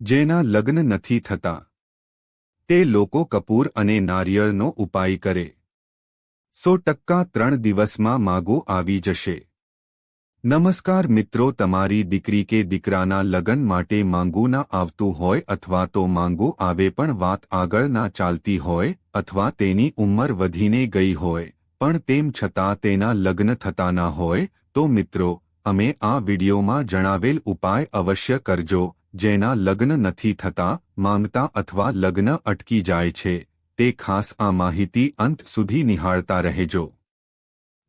જેના લગ્ન નથી થતા. તે લોકો કપૂર અને નારિયેળનો ઉપાય કરે. સો ટક્કા ત્રણ દિવસમાં માગો આવી જશે. નમસ્કાર મિત્રો, તમારી દીકરી કે દીકરાના લગ્ન માટે માંગુ ના આવતું હોય અથવા તો માંગુ આવે પણ વાત આગળ ના ચાલતી હોય અથવા તેની ઉંમર વધીને ગઈ હોય, પણ તેમ છતાં તેના લગ્ન થતા ના હોય, તો મિત્રો, અમે આ વિડિયોમાં જણાવેલ ઉપાય અવશ્ય કરજો. જેના લગ્ન નથી થતા, માંગતા અથવા લગ્ન અટકી જાય છે, તે ખાસ આ માહિતી અંત સુધી નિહાળતા રહેજો.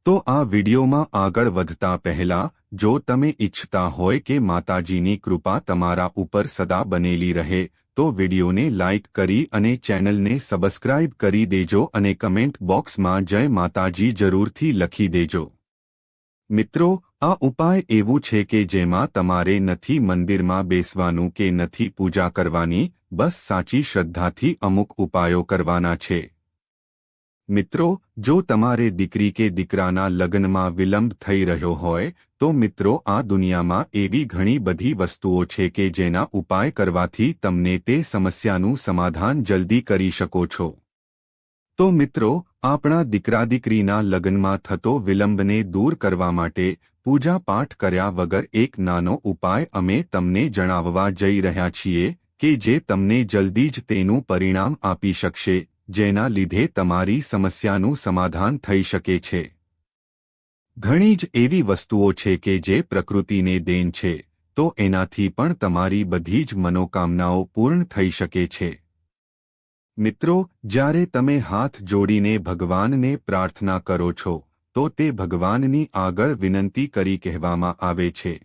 તો આ વિડિયોમાં આગળ વધતા પહેલા, જો તમે ઇચ્છતા હોય કે માતાજીની કૃપા તમારા ઉપર સદા બનેલી રહે, તો વિડિયોને લાઇક કરી અને ચેનલને સબસ્ક્રાઇબ કરી દેજો અને કમેન્ટ બોક્સમાં જય માતાજી જરૂરથી લખી દેજો. મિત્રો આ ઉપાય એવું છે કે જેમાં તમારે નથી મંદિરમાં બેસવાનું કે નથી પૂજા કરવાની, બસ સાચી શ્રદ્ધાથી અમુક ઉપાયો કરવાના છે. મિત્રો, જો તમારે દીકરી કે દીકરાના લગ્નમાં વિલંબ થઈ રહ્યો હોય, તો મિત્રો, આ દુનિયામાં એવી ઘણી બધી વસ્તુઓ છે કે જેના ઉપાય કરવાથી તમને તે સમસ્યાનું સમાધાન જલ્દી કરી શકો છો. તો મિત્રો આપણા દીકરા દીકરીના લગ્નમાં થતો વિલંબને દૂર કરવા માટે પૂજાપાઠ કર્યા વગર એક નાનો ઉપાય અમે તમને જણાવવા જઈ રહ્યા છીએ કે જે તમને જલ્દી જ તેનું પરિણામ આપી શકશે, જેના લીધે તમારી સમસ્યાનું સમાધાન થઈ શકે છે. ઘણી જ એવી વસ્તુઓ છે કે જે પ્રકૃતિને દેન છે, તો એનાથી પણ તમારી બધી જ મનોકામનાઓ પૂર્ણ થઈ શકે છે. મિત્રો, જ્યારે તમે હાથ જોડીને ભગવાનને પ્રાર્થના કરો છો, તો તે ભગવાનની આગળ વિનંતી કરી કહેવામાં આવે છે.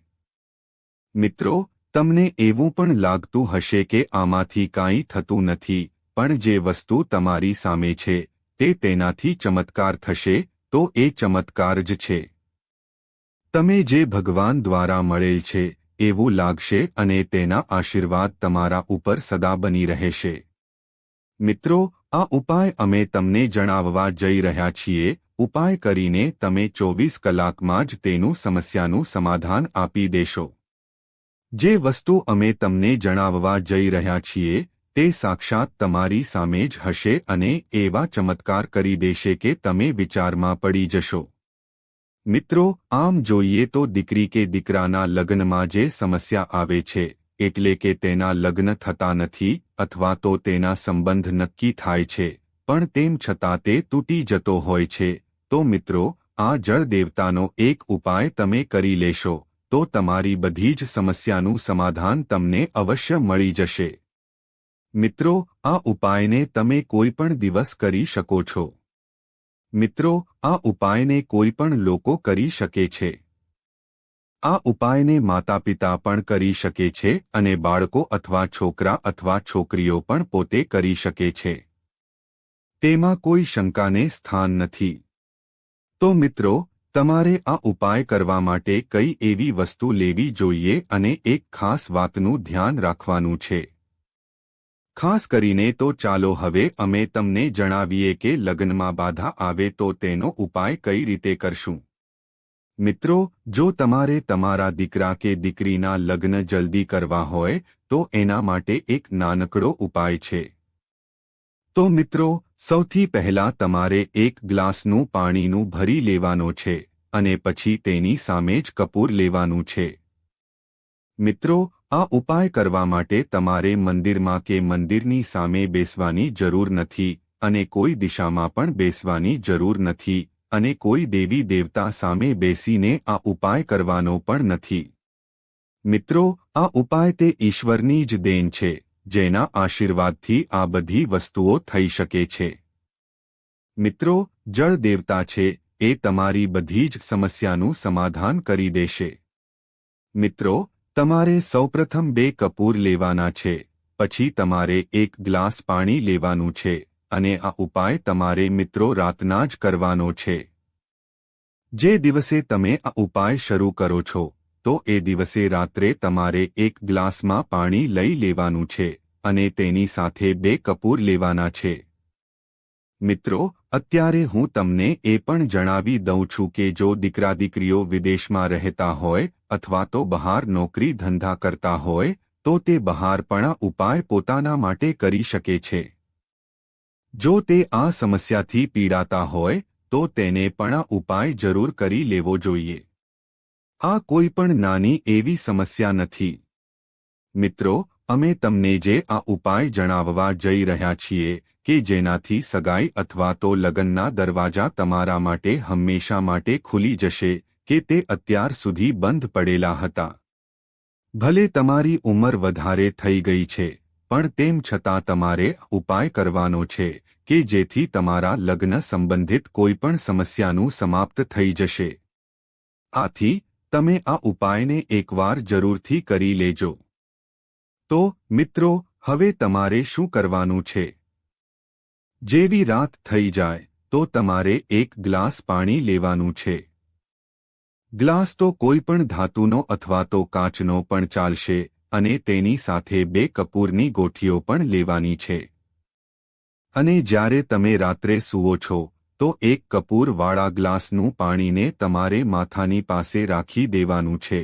મિત્રો, તમને એવું પણ લાગતું હશે કે આમાંથી કાંઈ થતું નથી, પણ જે વસ્તુ તમારી સામે છે, તે તેનાથી ચમત્કાર થશે, તો એ ચમત્કાર જ છે. તમે જે ભગવાન દ્વારા મળેલ છે, એવું લાગશે અને તેના આશીર્વાદ તમારા ઉપર સદા બની રહેશે. મિત્રો, આ ઉપાય અમે તમને જણાવવા જઈ રહ્યા છીએ. ઉપાય કરીને તમે ચોવીસ કલાકમાં જ તેનું સમસ્યાનું સમાધાન આપી દેશો. જે વસ્તુ અમે તમને જણાવવા જઈ રહ્યા છીએ, તે સાક્ષાત તમારી સામે જ હશે અને એવા ચમત્કાર કરી દેશે કે તમે વિચારમાં પડી જશો. મિત્રો, આમ જોઈએ તો દીકરી કે દીકરાના લગ્નમાં જે સમસ્યા આવે છે એટલે કે તેના લગ્ન થતા નથી અથવા તો તેના સંબંધ નક્કી થાય છે, પણ તેમ છતાં તે તૂટી જતો હોય છે. તો મિત્રો, આ જળ દેવતાનો એક ઉપાય તમે કરી લેશો, તો તમારી બધી જ સમસ્યાનું સમાધાન તમને અવશ્ય મળી જશે. મિત્રો, આ ઉપાયને તમે કોઈપણ દિવસ કરી શકો છો. મિત્રો, આ ઉપાયને કોઈપણ લોકો કરી શકે છે. આ ઉપાયને માતાપિતા પણ કરી શકે છે અને બાળકો અથવા છોકરા અથવા છોકરીઓ પણ પોતે કરી શકે છે. તેમાં કોઈ શંકાને સ્થાન નથી. તો મિત્રો, તમારે આ ઉપાય કરવા માટે કઈ એવી વસ્તુ લેવી જોઈએ અને એક ખાસ વાતનું ધ્યાન રાખવાનું છે. ખાસ કરીને તો ચાલો હવે અમે તમને જણાવીએ કે લગ્નમાં બાધા આવે તો તેનો ઉપાય કઈ રીતે કરશું. મિત્રો, જો તમારે તમારા દીકરા કે દીકરીના લગ્ન જલ્દી કરવા હોય, તો એના માટે એક નાનકડો ઉપાય છે. તો મિત્રો, સૌથી પહેલા તમારે એક ગ્લાસનું પાણીનું ભરી લેવાનો છે અને પછી તેની સામે જ કપૂર લેવાનું છે. મિત્રો, આ ઉપાય કરવા માટે તમારે મંદિરમાં કે મંદિરની સામે બેસવાની જરૂર નથી અને કોઈ દિશામાં પણ બેસવાની જરૂર નથી. અને કોઈ દેવી દેવતા સામે બેસીને આ ઉપાય કરવાનો પણ નથી. મિત્રો, આ ઉપાય તે ઈશ્વરની જ દેન છે, જેના આશીર્વાદથી આ બધી વસ્તુઓ થઈ શકે છે. મિત્રો, જળ દેવતા છે, એ તમારી બધી જ સમસ્યાનું સમાધાન કરી દેશે. મિત્રો, તમારે સૌપ્રથમ બે કપૂર લેવાના છે, પછી તમારે એક ગ્લાસ પાણી લેવાનું છે. અને આ ઉપાય તમારે મિત્રો રાતના જ કરવાનો છે. જે દિવસે તમે આ ઉપાય શરૂ કરો છો, તો એ દિવસે રાત્રે તમારે એક ગ્લાસમાં પાણી લઈ લેવાનું છે અને તેની સાથે બે કપૂર લેવાના છે. મિત્રો, અત્યારે હું તમને એ પણ જણાવી દઉં છું કે જો દીકરા દીકરીઓ વિદેશમાં રહેતા હોય અથવા તો બહાર નોકરી ધંધા કરતા હોય, તો તે બહાર પણ ઉપાય પોતાના માટે કરી શકે છે. જો તે આ સમસ્યાથી પીડાતા હોય, તો તેને પણ ઉપાય જરૂર કરી લેવો જોઈએ. આ કોઈ પણ નાની એવી સમસ્યા નથી. મિત્રો, અમે તમને જે આ ઉપાય જણાવવા જઈ રહ્યા છીએ, કે જેનાથી સગાઈ અથવા તો લગ્નના દરવાજા તમારા માટે હંમેશા માટે ખુલી જશે, કે તે અત્યાર સુધી બંધ પડેલા હતા. ભલે તમારી ઉંમર વધારે થઈ ગઈ છે પણ તેમ છતાં તમારે ઉપાય કરવાનો છે કે જેથી તમારા લગ્ન સંબંધિત કોઈપણ સમસ્યાનું સમાપ્ત થઈ જશે. આથી, તમે આ ઉપાયને એકવાર જરૂરથી કરી લેજો. તો, મિત્રો, હવે તમારે શું કરવાનું છે? જેવી રાત થઈ જાય, તો તમારે એક ગ્લાસ પાણી લેવાનું છે. ગ્લાસ તો કોઈ પણ ધાતુનો અથવા તો કાચનો પણ ચાલશે અને તેની સાથે બે કપૂરની ગોઠીઓ પણ લેવાની છે. અને જ્યારે તમે રાત્રે સૂવો છો, તો એક કપૂરવાળા ગ્લાસનું પાણીને તમારે માથાની પાસે રાખી દેવાનું છે.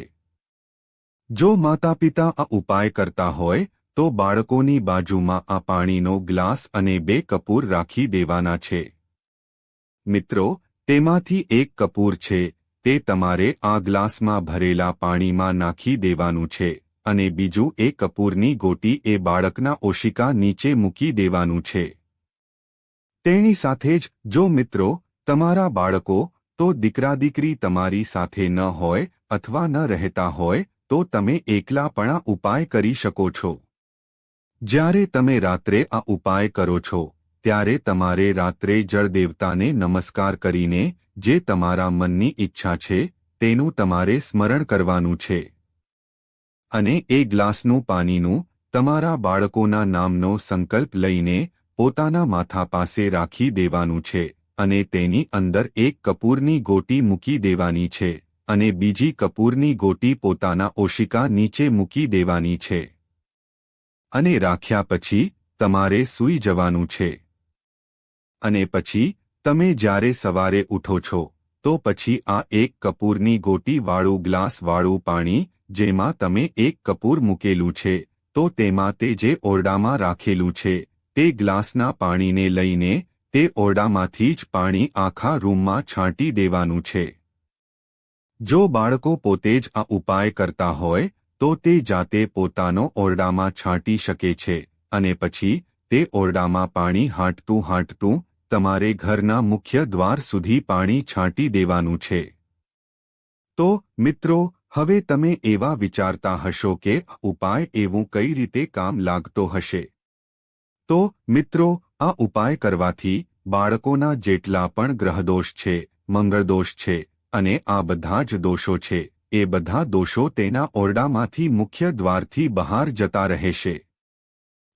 જો માતાપિતા આ ઉપાય કરતા હોય, તો બાળકોની બાજુમાં આ પાણીનો ગ્લાસ અને બે કપૂર રાખી દેવાના છે. મિત્રો, તેમાંથી એક કપૂર છે, તે તમારે આ ગ્લાસમાં ભરેલા પાણીમાં નાખી દેવાનું છે. અને બીજું એ કપૂરની ગોટી એ બાળકના ઓશિકા નીચે મૂકી દેવાનું છે. તેની સાથે જ, જો મિત્રો, તમારા બાળકો, તો દીકરા દીકરી તમારી સાથે ન હોય અથવા ન રહેતા હોય, તો તમે એકલાપણા ઉપાય કરી શકો છો. જ્યારે તમે રાત્રે આ ઉપાય કરો છો, ત્યારે તમારે રાત્રે જળદેવતાને નમસ્કાર કરીને, જે તમારા મનની ઈચ્છા છે, તેનું તમારે સ્મરણ કરવાનું છે. અને એ ગ્લાસનું પાણીનું તમારા બાળકોના નામનો સંકલ્પ લઈને પોતાના માથા પાસે રાખી દેવાનું છે અને તેની અંદર એક કપૂરની ગોટી મૂકી દેવાની છે અને બીજી કપૂરની ગોટી પોતાના ઓશિકા નીચે મૂકી દેવાની છે. અને રાખ્યા પછી તમારે સૂઈ જવાનું છે. અને પછી તમે જ્યારે સવારે ઉઠો છો, તો પછી આ એક કપૂરની ગોટીવાળું ગ્લાસવાળું પાણી જેમાં તમે એક કપૂર મૂકેલું છે, તો તેમાં તે જે ઓરડામાં રાખેલું છે, તે ગ્લાસના પાણીને લઈને, તે ઓરડામાંથી જ પાણી આખા રૂમમાં છાંટી દેવાનું છે. જો બાળકો પોતે જ આ ઉપાય કરતા હોય, તો તે જાતે પોતાનો ઓરડામાં છાંટી શકે છે, અને પછી, તે ઓરડામાં પાણી હાંટતું હાંટતું, તમારે ઘરના મુખ્ય દ્વાર સુધી પાણી છાંટી દેવાનું છે. તો, મિત્રો હવે તમે એવા વિચારતા હશો કે ઉપાય એવું કઈ રીતે કામ લાગતો હશે. તો મિત્રો, આ ઉપાય કરવાથી બાળકોના જેટલા પણ ગ્રહદોષ છે, મંગળદોષ છે અને આ બધા જ દોષો છે, એ બધા દોષો તેના ઓરડામાંથી મુખ્ય દ્વારથી બહાર જતા રહેશે.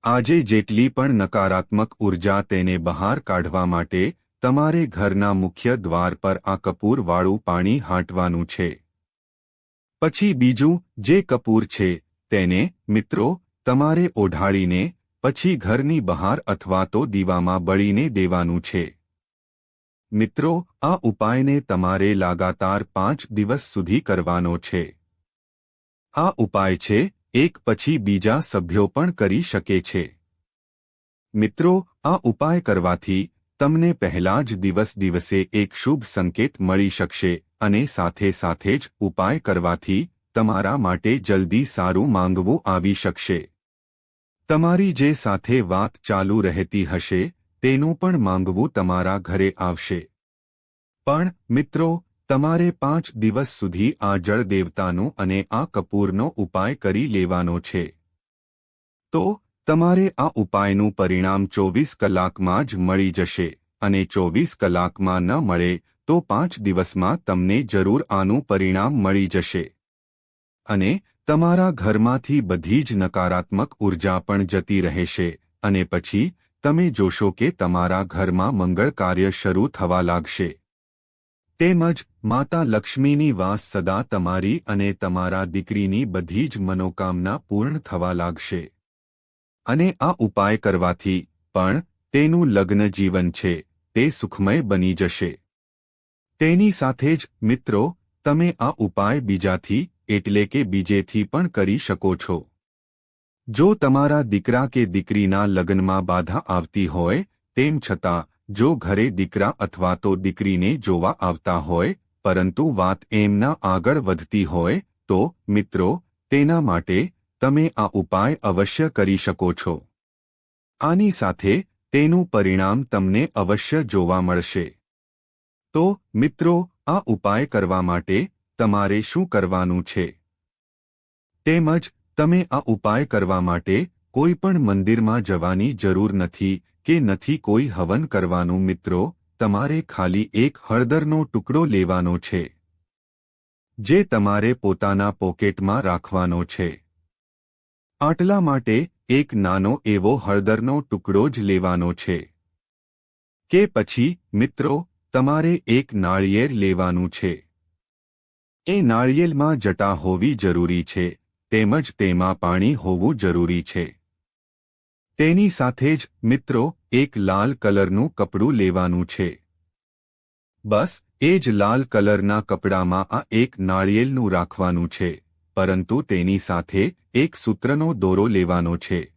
આજે જેટલી પણ નકારાત્મક ઊર્જા તેને બહાર કાઢવા માટે તમારે ઘરના મુખ્ય દ્વાર પર આ કપૂરવાળું પાણી હાંટવાનું છે. પછી બીજું, જે કપૂર છે, તેને, મિત્રો, તમારે ઓઢાડીને પછી ઘરની બહાર અથવા તો દીવામાં બળીને દેવાનું છે. મિત્રો, આ ઉપાયને તમારે લાગાતાર પાંચ દિવસ સુધી કરવાનો છે. આ ઉપાય છે, એક પછી બીજા સભ્યો પણ કરી શકે છે. મિત્રો, આ ઉપાય કરવાથી તમને પહેલા જ દિવસ દિવસે એક શુભ સંકેત મળી શકશે અને સાથે સાથે જ ઉપાય કરવાથી તમારા માટે જલ્દી સારું માંગવું આવી શકશે. તમારી જે સાથે વાત ચાલુ રહેતી હશે, તેનું પણ માંગવું તમારા ઘરે આવશે. પણ, મિત્રો, તમારે પાંચ દિવસ સુધી આ જળદેવતાનું અને આ કપૂરનો ઉપાય કરી લેવાનો છે. તો, તમારે આ ઉપાયનું પરિણામ ચોવીસ કલાકમાં જ મળી જશે અને ચોવીસ કલાકમાં ન મળે તો પાંચ દિવસમાં તમને જરૂર આનું પરિણામ મળી જશે. અને તમારા ઘરમાંથી બધી જ નકારાત્મક ઊર્જા પણ જતી રહેશે. અને પછી, તમે જોશો કે તમારા ઘરમાં મંગળ કાર્ય શરૂ થવા લાગશે. તેમજ, માતા લક્ષ્મીની વાસ સદા તમારી અને તમારા દીકરીની બધી જ મનોકામના પૂર્ણ થવા લાગશે. અને આ ઉપાય કરવાથી, પણ, તેનું લગ્ન જીવન છે, તે સુખમય બની જશે. તેની સાથે જ, મિત્રો, તમે આ ઉપાય બીજાથી, એટલે કે બીજેથી પણ કરી શકો છો. જો તમારા દીકરા કે દીકરીના લગ્નમાં બાધા આવતી હોય, તેમ છતાં, જો ઘરે દીકરા અથવા તો દીકરીને જોવા આવતા હોય, પરંતુ વાત એમના આગળ વધતી હોય, તો, મિત્રો, તેના માટે, તમે આ ઉપાય અવશ્ય કરી શકો છો. આની સાથે, તેનું પરિણામ તમને અવશ્ય જોવા મળશે. તો, મિત્રો, આ ઉપાય કરવા માટે તમારે શું કરવાનું છે? તેમજ, તમે આ ઉપાય કરવા માટે કોઈ પણ મંદિરમાં જવાની જરૂર નથી કે નથી કોઈ હવન કરવાનું, મિત્રો, તમારે ખાલી એક હળદરનો ટુકડો લેવાનો છે, જે તમારે પોતાના પોકેટમાં રાખવાનો છે. આટલા માટે એક નાનો એવો હળદરનો ટુકડો જ લેવાનો છે. કે પછી, મિત્રો તમારે એક નાળિયેર લેવાનું છે. એ નાળિયેરમાં જટા હોવી જરૂરી છે, તેમજ તેમાં પાણી હોવું જરૂરી છે. તેની સાથે જ, મિત્રો, એક લાલ કલરનું કપડું લેવાનું છે. બસ, એ જ લાલ કલરના કપડામાં આ એક નાળિયેરનું રાખવાનું છે, પરંતુ તેની સાથે એક સૂત્રનો દોરો લેવાનો છે.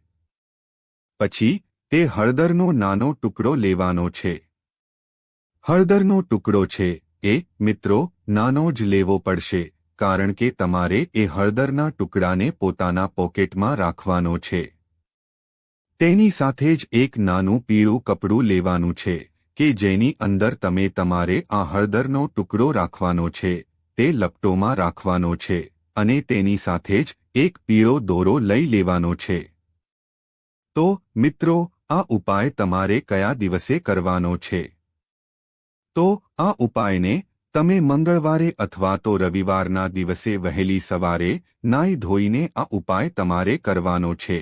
પછી, તે હળદરનો નાનો ટુકડો લેવાનો છે. હળદરનો ટુકડો છે, એ, મિત્રો, નાનો જ લેવો પડશે, કારણ કે તમારે એ હળદરના ટુકડાને પોતાના પોકેટમાં રાખવાનો છે. તેની સાથે જ એક નાનું પીળું કપડું લેવાનું છે, કે જેની અંદર તમે તમારે આ હળદરનો ટુકડો રાખવાનો છે, તે લપટોમાં રાખવાનો છે, અને તેની સાથે જ એક પીળો દોરો લઈ લેવાનો છે. તો, મિત્રો, આ ઉપાય તમારે કયા દિવસે કરવાનો છે? તો આ ઉપાયને તમે મંગળવારે અથવા તો રવિવારના દિવસે વહેલી સવારે નાઈ ધોઈને આ ઉપાય તમારે કરવાનો છે.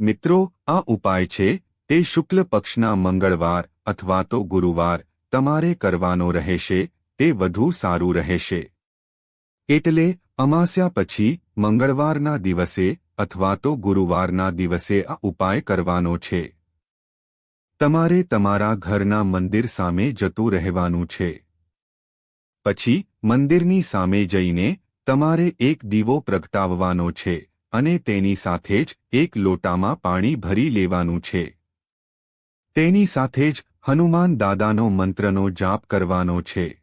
મિત્રો, આ ઉપાય છે, તે શુક્લ પક્ષના મંગળવાર અથવા તો ગુરુવાર તમારે કરવાનો રહેશે, તે વધુ સારું રહેશે. એટલે, અમાસ્યા પછી મંગળવારના દિવસે અથવા તો ગુરુવારના દિવસે આ ઉપાય કરવાનો છે. તમારે તમારા ઘરના મંદિર સામે જતું રહેવાનું છે. પછી, મંદિરની સામે જઈને, તમારે એક દીવો પ્રગટાવવાનો છે અને તેની સાથે જ એક લોટામાં પાણી ભરી લેવાનું છે. તેની સાથે જ હનુમાન દાદાનો મંત્રનો જાપ કરવાનો છે.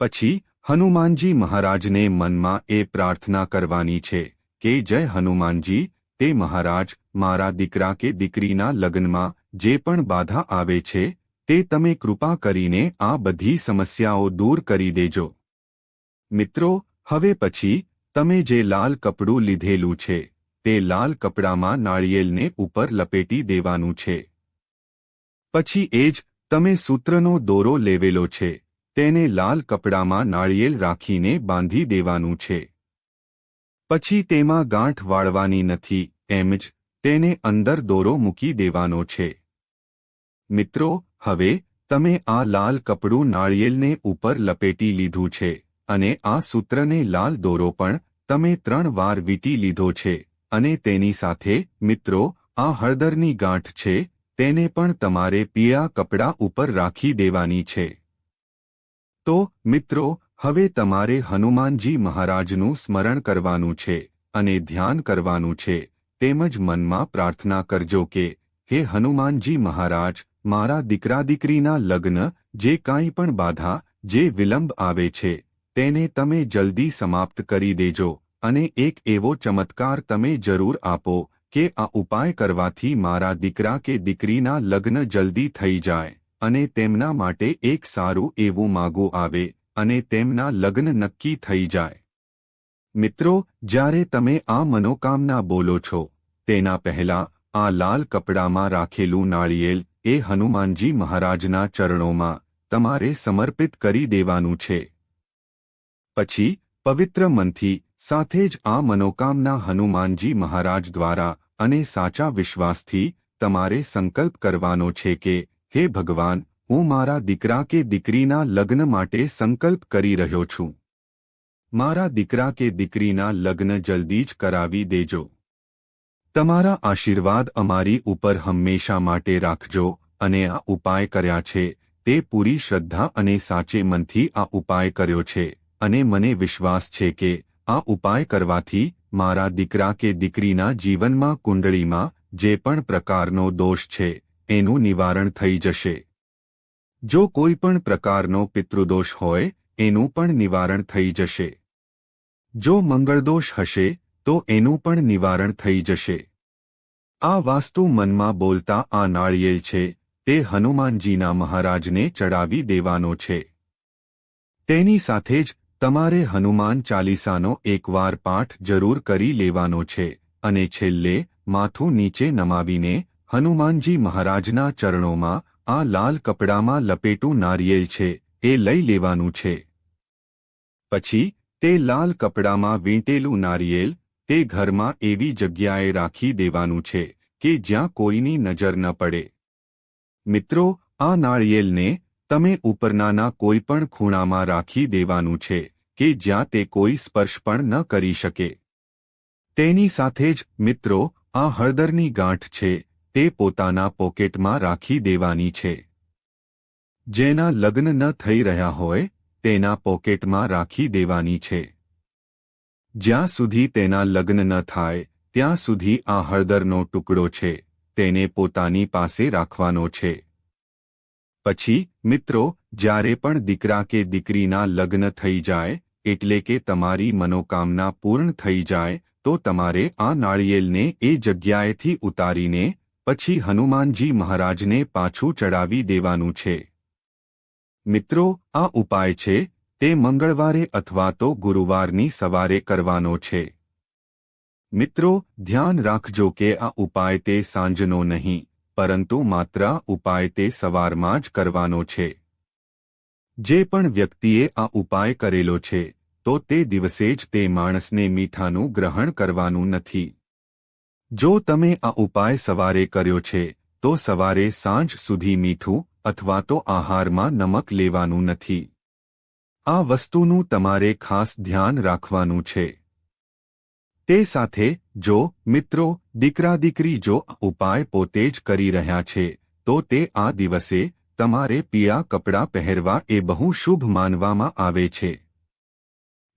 પછી, હનુમાનજી મહારાજને મનમાં એ પ્રાર્થના કરવાની છે કે, જય હનુમાનજી, તે મહારાજ, મારા દીકરા કે દીકરીના લગ્નમાં જે પણ બાધા આવે છે, તે તમે કૃપા કરીને આ બધી સમસ્યાઓ દૂર કરી દેજો. મિત્રો, હવે પછી, તમે જે લાલ કપડું લીધેલું છે, તે લાલ કપડામાં નાળિયેલને ઉપર લપેટી દેવાનું છે. પછી એ જ, તમે સૂત્રનો દોરો લેવેલો છે, તેને લાલ કપડામાં નાળિયેલ રાખીને બાંધી દેવાનું છે. પછી તેમાં ગાંઠ વાળવાની નથી, એમ જ. તેને અંદર દોરો મૂકી દેવાનો છે. મિત્રો, હવે તમે આ લાલ કપડું નાળિયેલને ઉપર લપેટી લીધું છે અને આ સૂત્રને લાલ દોરો પણ તમે ત્રણ વાર વીટી લીધો છે અને તેની સાથે, મિત્રો, આ હળદરની ગાંઠ છે, તેને પણ તમારે પીળા કપડા ઉપર રાખી દેવાની છે. તો, મિત્રો, હવે તમારે હનુમાનજી મહારાજનું સ્મરણ કરવાનું છે અને ધ્યાન કરવાનું છે. તેમજ મનમાં પ્રાર્થના કરજો કે, હે હનુમાનજી મહારાજ, મારા દીકરા દીકરીના લગ્ન, જે કાંઈ પણ બાધા, જે વિલંબ આવે છે, તેને તમે જલ્દી સમાપ્ત કરી દેજો, અને એક એવો ચમત્કાર તમે જરૂર આપો, કે આ ઉપાય કરવાથી મારા દીકરા કે દીકરીના લગ્ન જલ્દી થઈ જાય, અને તેમના માટે એક સારું એવું માગું આવે, અને તેમના લગ્ન નક્કી થઈ જાય. મિત્રો, જ્યારે તમે આ મનોકામના બોલો છો, તેના પહેલા આ લાલ કપડામાં રાખેલું નાળિયેલ એ હનુમાનજી મહારાજના ચરણોમાં તમારે સમર્પિત કરી દેવાનું છે. પછી, પવિત્ર મનથી સાથે જ આ મનોકામના હનુમાનજી મહારાજ દ્વારા અને સાચા વિશ્વાસથી તમારે સંકલ્પ કરવાનો છે કે, હે ભગવાન, હું મારા દીકરા કે દીકરીના લગ્ન માટે સંકલ્પ કરી રહ્યો છું. મારા દીકરા કે દીકરીના લગ્ન જલ્દી જ કરાવી દેજો. તમારા આશીર્વાદ અમારી ઉપર હંમેશા માટે રાખજો અને આ ઉપાય કર્યા છે, તે પૂરી શ્રદ્ધા અને સાચે મનથી આ ઉપાય કર્યો છે, અને મને વિશ્વાસ છે કે આ ઉપાય કરવાથી મારા દીકરા કે દીકરીના જીવનમાં કુંડળીમાં જે પણ પ્રકારનો દોષ છે, એનું નિવારણ થઈ જશે. જો કોઈ પણ પ્રકારનો પિતૃદોષ હોય, એનું પણ નિવારણ થઈ જશે. જો મંગળદોષ હશે, તો એનું પણ નિવારણ થઈ જશે. આ વાસ્તુ મનમાં બોલતા આ નાળિયેર છે, તે હનુમાનજીના મહારાજને ચડાવી દેવાનો છે. તેની સાથે જ તમારે હનુમાન ચાલીસાનો એકવાર પાઠ જરૂર કરી લેવાનો છે, અને છેલ્લે માથું નીચે નમાવીને હનુમાનજી મહારાજના ચરણોમાં આ લાલ કપડામાં લપેટું નારિયેલ છે, એ લઈ લેવાનું છે. પછી તે લાલ કપડામાં વીંટેલું નારિયેલ, તે ઘરમાં એવી જગ્યાએ રાખી દેવાનું છે, કે જ્યાં કોઈની નજર ન પડે. મિત્રો, આ નાળિયેલને તમે ઉપરનાના કોઈપણ ખૂણામાં રાખી દેવાનું છે, કે જ્યાં તે કોઈ સ્પર્શ પણ ન કરી શકે. તેની સાથે જ, મિત્રો, આ હળદરની ગાંઠ છે, તે પોતાના પોકેટમાં રાખી દેવાની છે. જેના લગ્ન ન થઈ રહ્યા હોય તેના પોકેટમાં રાખી દેવાની છે. જ્યાં સુધી તેના લગ્ન ન થાય, ત્યાં સુધી આ હળદરનો ટુકડો છે, તેને પોતાની પાસે રાખવાનો છે. પછી, મિત્રો, જ્યારે પણ દીકરા કે દીકરીના લગ્ન થઈ જાય, એટલે કે તમારી મનોકામના પૂર્ણ થઈ જાય, તો તમારે આ નાળિયેલને એ જગ્યાએથી ઉતારીને, પછી હનુમાનજી મહારાજને પાછું ચડાવી દેવાનું છે. મિત્રો, આ ઉપાય છે, તે મંગળવારે અથવા તો ગુરુવારની સવારે કરવાનો છે. મિત્રો, ધ્યાન રાખજો કે આ ઉપાય તે સાંજનો નહીં, પરંતુ માત્ર ઉપાય તે સવારમાં જ કરવાનો છે. જે પણ વ્યક્તિએ આ ઉપાય કરેલો છે, તો તે દિવસે જ તે માણસને મીઠાનું ગ્રહણ કરવાનું નથી. જો તમે આ ઉપાય સવારે કર્યો છે, તો સવારે સાંજ સુધી મીઠું અથવા તો આહારમાં નમક લેવાનું નથી. આ વસ્તુનું તમારે ખાસ ધ્યાન રાખવાનું છે. તે સાથે, જો મિત્રો, દીકરા દીકરી જો ઉપાય પોતે જ કરી રહ્યા છે, તો તે આ દિવસે તમારે પીળા કપડાં પહેરવા એ બહુ શુભ માનવામાં આવે છે.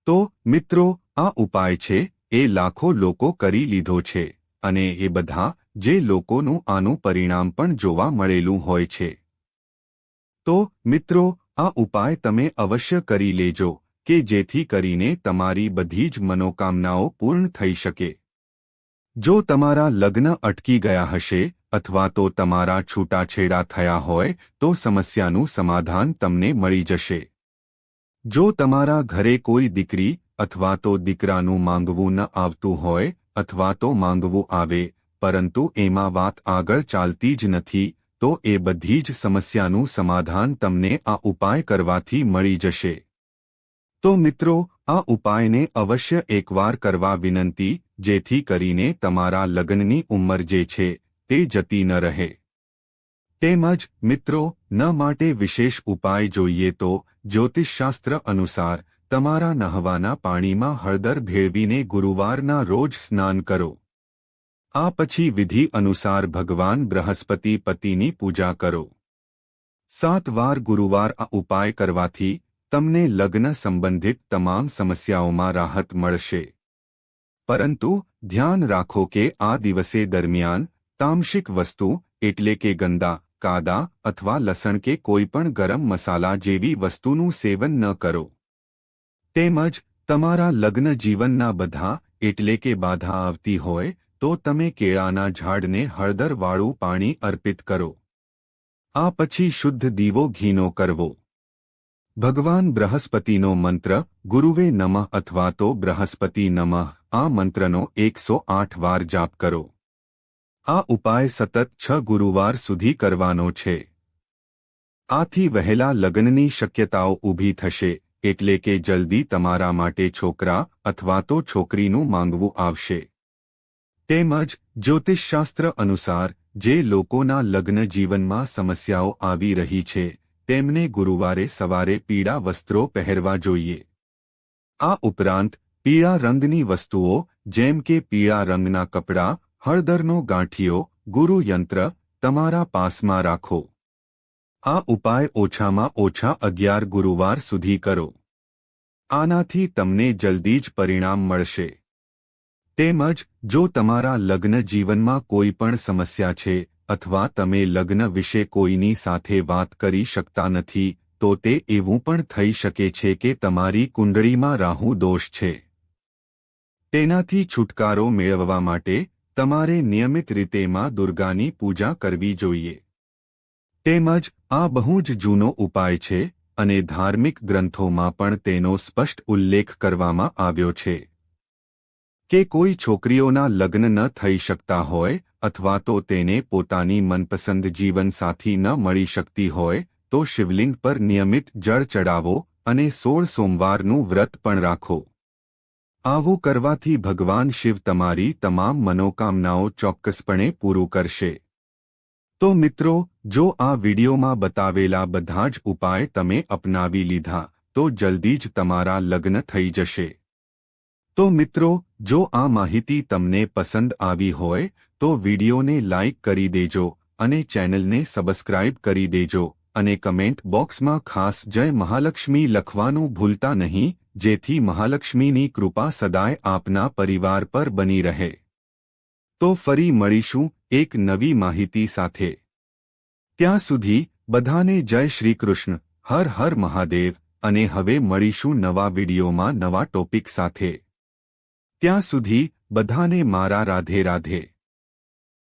તો, મિત્રો, આ ઉપાય છે, એ લાખો લોકો કરી લીધો છે, અને એ બધા જે લોકોનું આનું પરિણામ પણ જોવા મળેલું હોય છે. તો, મિત્રો, આ ઉપાય તમે અવશ્ય કરી લેજો, કે જેથી કરીને તમારી બધી જ મનોકામનાઓ પૂર્ણ થઈ શકે. જો તમારા લગ્ન અટકી ગયા હશે, અથવા તો તમારા છૂટાછેડા થયા હોય, તો સમસ્યાનું સમાધાન તમને મળી જશે. જો તમારા ઘરે કોઈ દીકરી, અથવા તો દીકરાનું માંગવું ન આવતું હોય, અથવા તો માંગવું આવે, પરંતુ એમાં વાત આગળ ચાલતી જ નથી તો એ બધી જ સમસ્યાનું સમાધાન તમને આ ઉપાય કરવાથી મળી જશે. તો મિત્રો, આ ઉપાયને અવશ્ય એકવાર કરવા વિનંતી, જેથી કરીને તમારા લગ્નની ઉંમર જે છે, તે જતી ન રહે. તેમજ, મિત્રો, ન માટે વિશેષ ઉપાય જોઈએ તો, જ્યોતિષશાસ્ત્ર અનુસાર, તમારા નહવાના પાણીમાં હળદર ભેળવીને ગુરુવારના રોજ સ્નાન કરો. આ પછી વિધિ અનુસાર ભગવાન બૃહસ્પતિ પતિની પૂજા કરો. સાત વાર ગુરુવાર આ ઉપાય કરવાથી તમને લગ્ન સંબંધિત તમામ સમસ્યાઓમાં રાહત મળશે. પરંતુ ધ્યાન રાખો કે આ દિવસે દરમિયાન તામશિક વસ્તુ એટલે કે ગંદા, કાદા અથવા લસણ કે કોઈપણ ગરમ મસાલા જેવી વસ્તુનું સેવન ન કરો. તેમજ તમારા લગ્ન જીવનના બધા એટલે કે બાધા આવતી હોય તો તમે કેળાના ઝાડને હળદરવાળું પાણી અર્પિત કરો. આ પછી શુદ્ધ દીવો ઘીનો કરવો. ભગવાન બૃહસ્પતિનો મંત્ર, ગુરુવે નમઃ અથવા તો બૃહસ્પતિ નમઃ, આ મંત્રનો એકસો આઠ વાર જાપ કરો. આ ઉપાય સતત છ ગુરુવાર સુધી કરવાનો છે. આથી વહેલા લગ્નની શક્યતાઓ ઊભી થશે, એટલે કે જલ્દી તમારા માટે છોકરા અથવા તો છોકરીનું માંગવું આવશે. તેમજ જ્યોતિષશાસ્ત્ર અનુસાર જે લોકોના લગ્ન જીવનમાં સમસ્યાઓ આવી રહી છે, તેમને ગુરુવારે સવારે પીળા વસ્ત્રો પહેરવા જોઈએ. આ ઉપરાંત, પીળા રંગની વસ્તુઓ, જેમ કે પીળા રંગના કપડાં, હળદરનો ગાંઠિયો ગુરુયંત્ર તમારા પાસમાં રાખો. આ ઉપાય ઓછામાં ઓછા અગિયાર ગુરુવાર સુધી કરો. આનાથી તમને જલ્દી જ પરિણામ મળશે. તેમજ, જો તમારા લગ્ન જીવનમાં કોઈ પણ સમસ્યા છે, અથવા તમે લગ્ન વિશે કોઈની સાથે વાત કરી શકતા નથી, તો તે એવું પણ થઈ શકે છે કે તમારી કુંડળીમાં રાહુ દોષ છે. તેનાથી છુટકારો મેળવવા માટે, તમારે નિયમિત રીતે માં દુર્ગાની પૂજા કરવી જોઈએ. તેમજ, આ બહુ જ જૂનો ઉપાય છે, અને ધાર્મિક ગ્રંથોમાં પણ તેનો સ્પષ્ટ ઉલ્લેખ કરવામાં આવ્યો છે. કે કોઈ છોકરીઓના લગ્ન ન થઈ શકતા હોય અથવા તો તેને પોતાની મનપસંદ જીવનસાથી ન મળી શકતી હોય, તો શિવલિંગ પર નિયમિત જળ ચડાવો અને સોળ સોમવારનું વ્રત પણ રાખો. આવું કરવાથી ભગવાન શિવ તમારી તમામ મનોકામનાઓ ચોક્કસપણે પૂરું કરશે. તો મિત્રો, જો આ વિડીયોમાં બતાવેલા બધા જ ઉપાય તમે અપનાવી લીધા, તો જલ્દી જ તમારા લગ્ન થઈ જશે. તો મિત્રો, જો આ માહિતી તમને પસંદ આવી હોય, તો વિડીયોને લાઇક કરી દેજો અને ચેનલને સબસ્ક્રાઇબ કરી દેજો અને કમેન્ટ બોક્સમાં ખાસ જય મહાલક્ષ્મી લખવાનું ભૂલતા નહીં, જેથી મહાલક્ષ્મીની કૃપા સદાય આપના પરિવાર પર બની રહે. તો ફરી મળીશું એક નવી માહિતી સાથે. ત્યાં સુધી બધાને જય શ્રી કૃષ્ણ, હર હર મહાદેવ અને હવે મળીશું નવા વિડીયોમાં નવા ટોપિક સાથે. ત્યાં સુધી બધાને મારા રાધે રાધે.